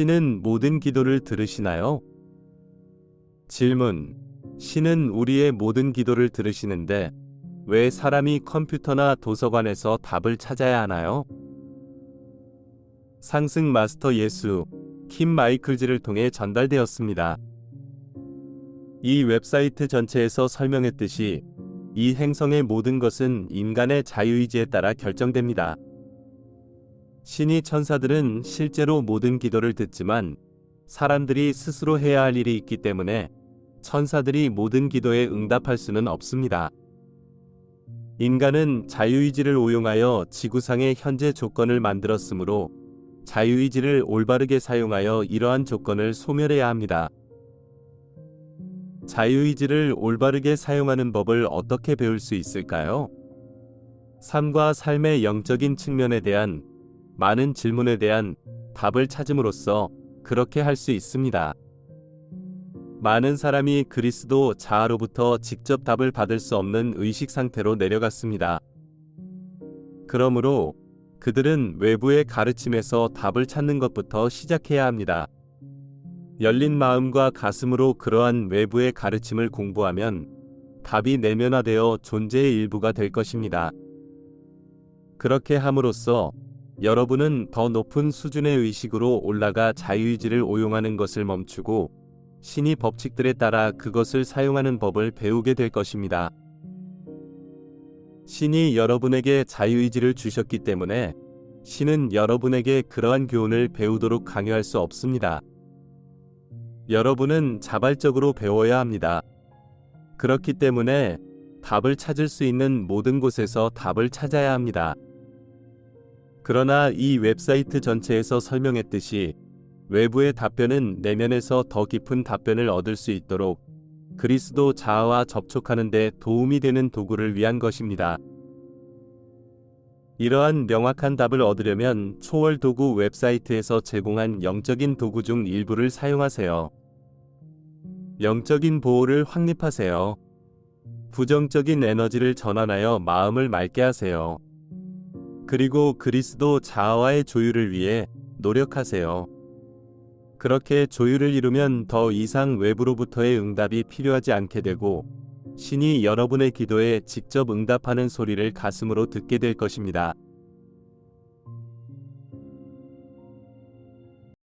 신은 모든 기도를 들으시나요? 질문. 신은 우리의 모든 기도를 들으시는데 왜 사람이 컴퓨터나 도서관에서 답을 찾아야 하나요? 상승 마스터 예수 킴 마이클즈를 통해 전달되었습니다. 이 웹사이트 전체에서 설명했듯이 이 행성의 모든 것은 인간의 자유의지에 따라 결정됩니다. 신이 천사들은 실제로 모든 기도를 듣지만 사람들이 스스로 해야 할 일이 있기 때문에 천사들이 모든 기도에 응답할 수는 없습니다. 인간은 자유의지를 오용하여 지구상의 현재 조건을 만들었으므로 자유의지를 올바르게 사용하여 이러한 조건을 소멸해야 합니다. 자유의지를 올바르게 사용하는 법을 어떻게 배울 수 있을까요? 삶과 삶의 영적인 측면에 대한 많은 질문에 대한 답을 찾음으로써 그렇게 할 수 있습니다. 많은 사람이 그리스도 자아로부터 직접 답을 받을 수 없는 의식 상태로 내려갔습니다. 그러므로 그들은 외부의 가르침에서 답을 찾는 것부터 시작해야 합니다. 열린 마음과 가슴으로 그러한 외부의 가르침을 공부하면 답이 내면화되어 존재의 일부가 될 것입니다. 그렇게 함으로써 여러분은 더 높은 수준의 의식으로 올라가 자유의지를 오용하는 것을 멈추고 신이 법칙들에 따라 그것을 사용하는 법을 배우게 될 것입니다. 신이 여러분에게 자유의지를 주셨기 때문에 신은 여러분에게 그러한 교훈을 배우도록 강요할 수 없습니다. 여러분은 자발적으로 배워야 합니다. 그렇기 때문에 답을 찾을 수 있는 모든 곳에서 답을 찾아야 합니다. 그러나 이 웹사이트 전체에서 설명했듯이 외부의 답변은 내면에서 더 깊은 답변을 얻을 수 있도록 그리스도 자아와 접촉하는 데 도움이 되는 도구를 위한 것입니다. 이러한 명확한 답을 얻으려면 초월 도구 웹사이트에서 제공한 영적인 도구 중 일부를 사용하세요. 영적인 보호를 확립하세요. 부정적인 에너지를 전환하여 마음을 맑게 하세요. 그리고 그리스도 자아와의 조율을 위해 노력하세요. 그렇게 조율을 이루면 더 이상 외부로부터의 응답이 필요하지 않게 되고 신이 여러분의 기도에 직접 응답하는 소리를 가슴으로 듣게 될 것입니다.